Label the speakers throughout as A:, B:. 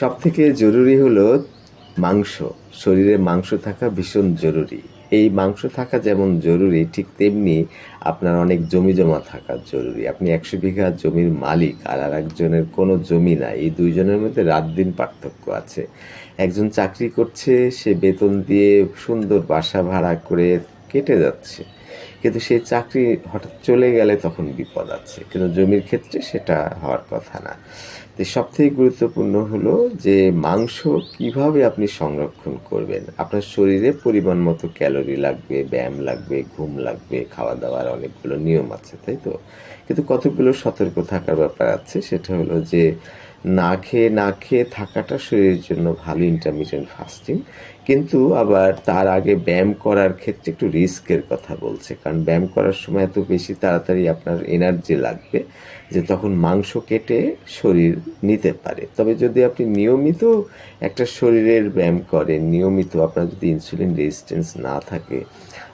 A: সব থেকে জরুরি হলো মাংস। শরীরে মাংস থাকা ভীষণ জরুরি। এই মাংস থাকা যেমন জরুরি, ঠিক তেমনি আপনার অনেক জমি জমা থাকা জরুরি। আপনি একশো বিঘা জমির মালিক আর আর একজনের কোনো জমি নাই। এই দুইজনের মধ্যে রাত দিন পার্থক্য আছে। একজন চাকরি করছে, সে বেতন দিয়ে সুন্দর বাসা ভাড়া করে কেটে যাচ্ছে। কিন্তু সেই চাকরি হঠাৎ চলে গেলে তখন বিপদ আছে। কিন্তু জমির ক্ষেত্রে সেটা হওয়ার কথা না। তো সব থেকে গুরুত্বপূর্ণ হলো যে মাংস কীভাবে আপনি সংরক্ষণ করবেন? আপনার শরীরে পরিমাণ মতো ক্যালোরি লাগবে, ব্যায়াম লাগবে, ঘুম লাগবে খাওয়া দাওয়ার অনেকগুলো নিয়ম আছে, তাই তো? কিন্তু কতগুলো সতর্ক থাকার ব্যাপার আছে সেটা হলো যে না খেয়ে না খেয়ে থাকাটা শরীরের জন্য ভালো ইন্টারমিডিয়েন্ট ফাস্টিং কিন্তু আবার তার আগে ব্যায়াম করার ক্ষেত্রে একটু রিস্কের কথা বলছে। কারণ ব্যায়াম করার সময় এত বেশি তাড়াতাড়ি আপনার এনার্জি লাগবে যে তখন মাংস কেটে শরীর নিতে পারে। তবে যদি আপনি নিয়মিত একটা শরীরের ব্যায়াম করেন, নিয়মিত আপনার যদি ইনসুলিন রেজিস্ট্যান্স না থাকে,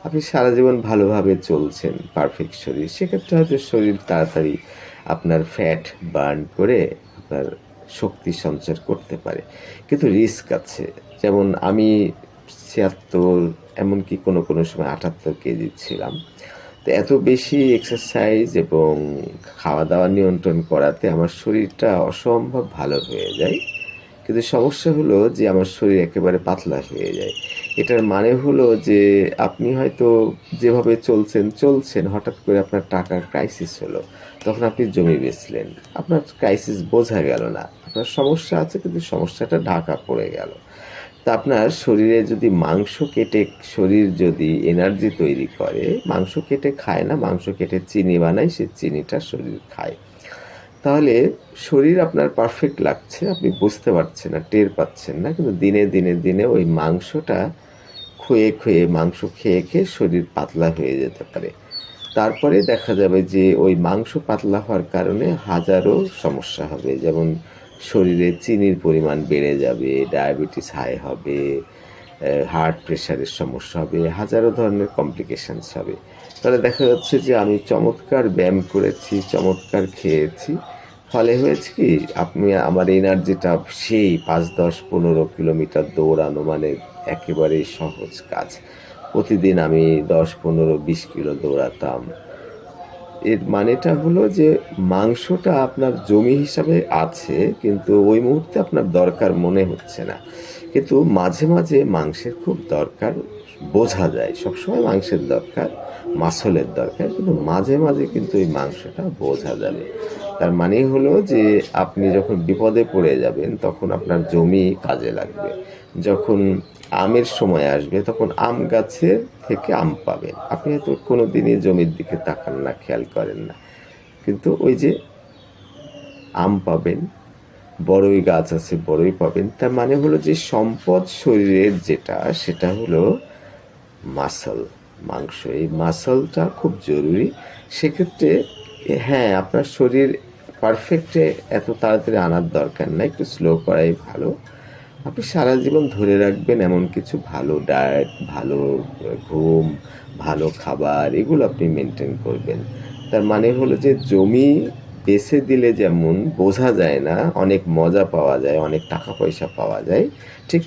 A: আপনি সারা জীবন ভালোভাবে চলছেন পারফেক্ট শরীর, সেক্ষেত্রে হয়তো শরীর তাড়াতাড়ি আপনার ফ্যাট বার্ন করে আপনার শক্তি সঞ্চার করতে পারে। কিন্তু রিস্ক আছে। যেমন আমি ছিয়াত্তর, এমনকি কোনো কোনো সময় আটাত্তর কেজি ছিলাম। তো এত বেশি এক্সারসাইজ এবং খাওয়া দাওয়া নিয়ন্ত্রণ করাতে আমার শরীরটা অসম্ভব ভালো হয়ে যায়। কিন্তু সমস্যা হলো যে আমার শরীর একেবারে পাতলা হয়ে যায়। এটার মানে হলো যে আপনি হয়তো যেভাবে চলছেন চলছেন, হঠাৎ করে আপনার টাকার ক্রাইসিস হলো। তখন আপনি জমি বেচলেন। আপনার ক্রাইসিস বোঝা গেল না। আপনার সমস্যা আছে কিন্তু সমস্যাটা ঢাকা পড়ে গেল। তা আপনার শরীরে যদি মাংস কেটে, শরীর যদি এনার্জি তৈরি করে, মাংস কেটে খায় না, মাংস কেটে চিনি বানায়, সে চিনিটা শরীর খায়। তাহলে শরীর আপনার পারফেক্ট লাগছে, আপনি বুঝতে পারছেন না টের পাচ্ছেন না, কিন্তু দিনে দিনে দিনে ওই মাংসটা খুয়ে খুয়ে মাংস খেয়ে খেয়ে শরীর পাতলা হয়ে যেতে পারে। তারপরে দেখা যাবে যে ওই মাংস পাতলা হওয়ার কারণে হাজারো সমস্যা হবে, যেমন শরীরে চিনির পরিমাণ বেড়ে যাবে ডায়াবেটিস হাই হবে হার্ট প্রেশারের সমস্যা হবে, হাজারো ধরনের কমপ্লিকেশানস হবে। তাহলে দেখা যাচ্ছে যে আমি চমৎকার ব্যায়াম করেছি, চমৎকার খেয়েছি। ফলে হয়েছে কি, আপনি আমার এনার্জিটা সেই পাঁচ, দশ, পনেরো কিলোমিটার দৌড়ানো মানে একেবারেই সহজ কাজ। প্রতিদিন আমি দশ, পনেরো, বিশ কিলো দৌড়াতাম। এর মানেটা হলো যে মাংসটা আপনার জমি হিসাবে আছে, কিন্তু ওই মুহূর্তে আপনার দরকার মনে হচ্ছে না। কিন্তু মাঝে মাঝে মাংসের খুব দরকার বোঝা যায়। সবসময় মাংসের দরকার মাসলের দরকার, কিন্তু মাঝে মাঝে কিন্তু এই মাংসটা বোঝা যাবে। তার মানে হলো যে আপনি যখন বিপদে পড়ে যাবেন, তখন আপনার জমি কাজে লাগবে। যখন আমের সময় আসবে, তখন আম গাছের থেকে আম পাবেন। আপনি হয়তো কোনো দিনই জমির দিকে তাকান না, খেয়াল করেন না। কিন্তু ওই যে আম পাবেন, বড়ই গাছ আছে, বড়ই পাবেন, তার মানে হলো যে সম্পদ শরীরের যেটা, সেটা হলো মাসল, মাংস। এই মাসলটা খুব জরুরি। সেক্ষেত্রে হ্যাঁ আপনার শরীর পারফেক্টে এত তাড়াতাড়ি আনার দরকার না একটু স্লো করাই ভালো। আপনি সারা জীবন ধরে রাখবেন এমন কিছু ভালো ডায়েট ভালো ঘুম, ভালো খাবার, এগুলো আপনি মেনটেন করবেন। তার মানে হলো যে, জমি বেছে দিলে যেমন বোঝা যায় না, অনেক মজা পাওয়া যায়, অনেক টাকা পয়সা পাওয়া যায়, ঠিক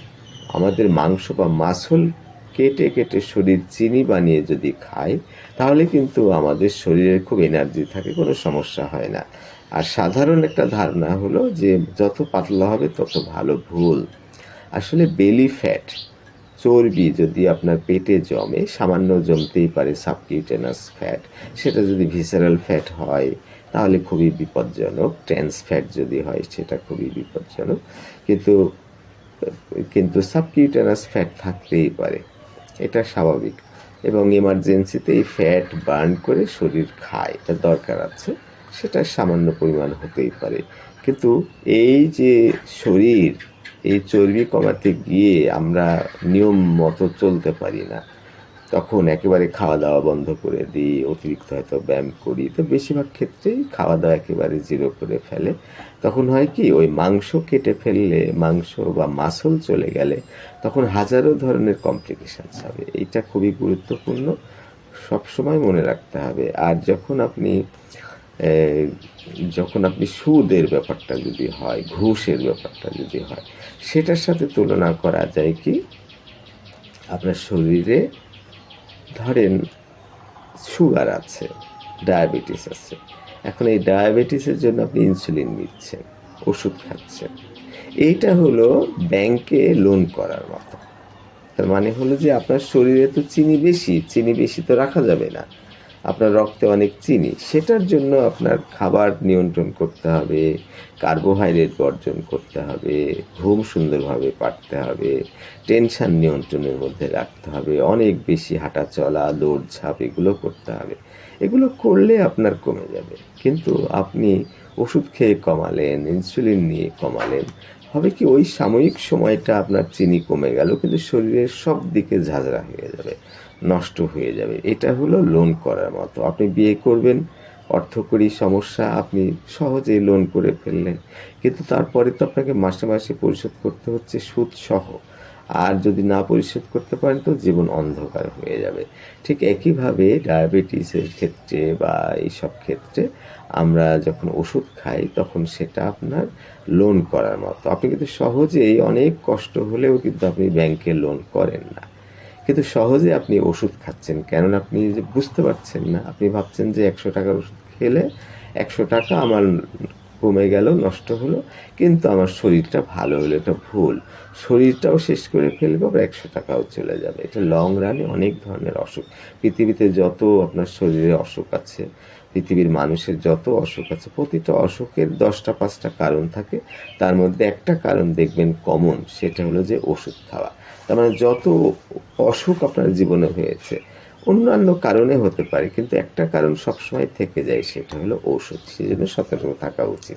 A: আমাদের মাংস বা মাসল কেটে কেটে শরীর চিনি বানিয়ে যদি খায় তাহলে কিন্তু আমাদের শরীরে খুব এনার্জি থাকে, কোনো সমস্যা হয় না। আর সাধারণ একটা ধারণা হলো যে, যত পাতলা হবে তত ভালো ভুল। আসলে বেলি ফ্যাট চর্বি যদি আপনার পেটে জমে, সামান্য জমতেই পারে সাবকিউটেনাস ফ্যাট সেটা যদি ভিসারাল ফ্যাট হয়, তাহলে খুবই বিপজ্জনক। ট্রান্স ফ্যাট যদি হয়, সেটা খুবই বিপজ্জনক। কিন্তু কিন্তু সাবকিউটেনাস ফ্যাট থাকতেই পারে। এটা স্বাভাবিক। এবং এমার্জেন্সিতে এই ফ্যাট বার্ন করে শরীর খায়, এটা দরকার আছে, সেটা সামান্য পরিমাণ হতেই পারে। কিন্তু এই যে শরীর, এই চর্বি কমাতে গিয়ে আমরা নিয়ম মতো চলতে পারি না তখন একেবারে খাওয়া দাওয়া বন্ধ করে দিই, অতিরিক্ত হয়তো ব্যায়াম করি। তো বেশিরভাগ ক্ষেত্রেই খাওয়া দাওয়া একেবারে জিরো করে ফেলে। তখন হয় কি, ওই মাংস কেটে ফেললে, মাংস বা মাসল চলে গেলে তখন হাজারো ধরনের কমপ্লিকেশানস হবে। এইটা খুবই গুরুত্বপূর্ণ। সবসময় মনে রাখতে হবে। আর যখন আপনি যখন আপনি সুদের ব্যাপারটা যদি হয়, ঘুষের ব্যাপারটা যদি হয়, সেটার সাথে তুলনা করা যায় কি, আপনার শরীরে ধরেন সুগার আছে ডায়াবেটিস আছে। এখন এই ডায়াবেটিসের জন্য আপনি ইনসুলিন নিচ্ছেন, ওষুধ খাচ্ছেন। এইটা হলো ব্যাংকে লোন করার মতো। তার মানে হলো যে আপনার শরীরে তো চিনি বেশি চিনি বেশি তো রাখা যাবে না। আপনার রক্তে অনেক চিনি, সেটার জন্য আপনার খাবার নিয়ন্ত্রণ করতে হবে কার্বোহাইড্রেট বর্জন করতে হবে, ঘুম সুন্দরভাবে পাঠতে হবে টেনশন নিয়ন্ত্রণের মধ্যে রাখতে হবে, অনেক বেশি হাঁটা চলা দৌড়ঝাঁপ এগুলো করতে হবে। এগুলো করলে আপনার কমে যাবে। কিন্তু আপনি ওষুধ খেয়ে কমালেন ইনসুলিন নিয়ে কমালেন, হবে কি ওই সাময়িক সময়টা আপনার চিনি কমে গেল, কিন্তু শরীরের সব দিকে ঝাঁঝরা হয়ে যাবে। নষ্ট হয়ে যাবে। এটা হলো লোন করার মতো। আপনি বিয়ে করবেন, অর্থকরী সমস্যা আপনি সহজেই লোন করে ফেললেন। কিন্তু তারপরে তো আপনাকে মাসে মাসে পরিশোধ করতে হচ্ছে সুদ সহ আর যদি না পরিশোধ করতে পারেন তো জীবন অন্ধকার হয়ে যাবে। ঠিক একইভাবে ডায়াবেটিসের ক্ষেত্রে বা এইসব ক্ষেত্রে আমরা যখন ওষুধ খাই তখন সেটা আপনার লোন করার মতো। আপনি কিন্তু সহজেই অনেক কষ্ট হলেও কিন্তু আপনি ব্যাংকে লোন করেন না। কিন্তু সহজে আপনি ওষুধ খাচ্ছেন, কেননা আপনি যে বুঝতে পারছেন না। আপনি ভাবছেন যে একশো টাকার ওষুধ খেলে একশো টাকা আমার কমে গেল, নষ্ট হলো। কিন্তু আমার শরীরটা ভালো হলো, এটা ভুল। শরীরটাও শেষ করে ফেলবে, আবার একশো টাকাও চলে যাবে। এটা লং রানে অনেক ধরনের অসুখ। পৃথিবীতে যত আপনার শরীরে অসুখ আছে, পৃথিবীর মানুষের যত অসুখ আছে, প্রতিটা অসুখের দশটা, পাঁচটা কারণ থাকে। তার মধ্যে একটা কারণ দেখবেন কমন সেটা হলো যে ওষুধ খাওয়া। তার মানে যত অসুখ আপনার জীবনে হয়েছে, অন্যান্য কারণে হতে পারে, কিন্তু একটা কারণ সবসময় থেকে যায়, সেটা হলো ওষুধ। সেই জন্য সতর্ক থাকা উচিত।